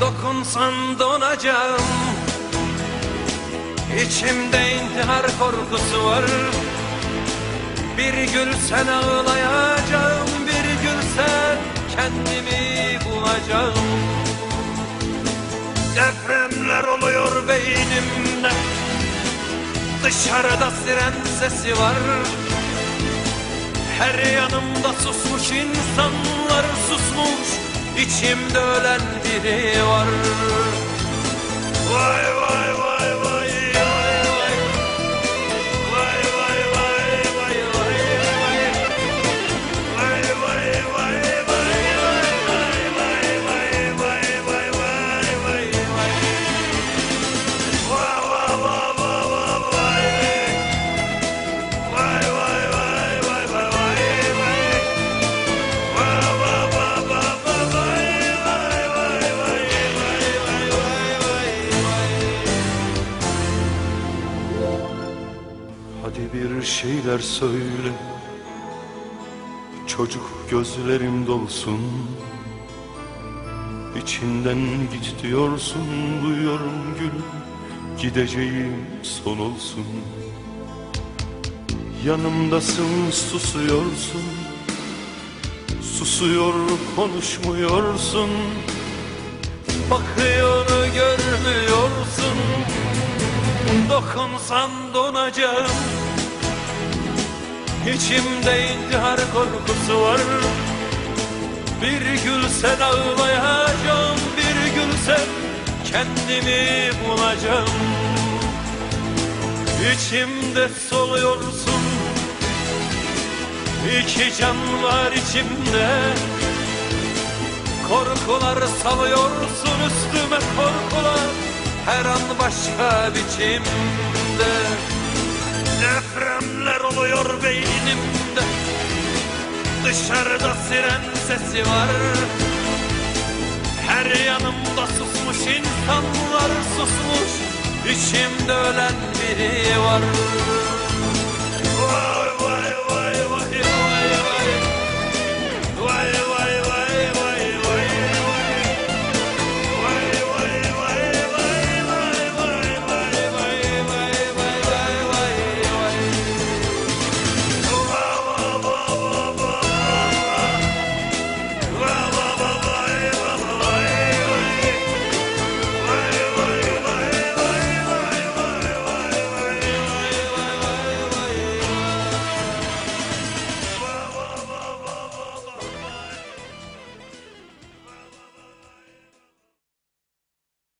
Dokunsan donacağım. İçimde intihar korkusu var. Bir gülsen ağlayacağım Bir gülsen kendimi bulacağım. Depremler oluyor beynimde. Dışarıda siren sesi var. Her yanımda susmuş insanlar susmuş İçimde ölen biri var. Vay vay Hadi bir şeyler söyle. Çocuk gözlerim dolsun. İçinden git diyorsun Duyuyorum gül. Gideceğim son olsun. Yanımdasın susuyorsun. Susuyor konuşmuyorsun. Bakıyor görmüyorsun Dokunsan donacağım. İçimde intihar korkusu var. Bir gülsen ağlayacağım Bir gülsen kendimi bulacağım. İçimde soluyorsun. İki can var içimde. Korkular salıyorsun biçimde Depremler oluyor beynimde. Dışarıda siren sesi var. Her yanımda susmuş insanlar susmuş. İçimde ölen biri var. Vay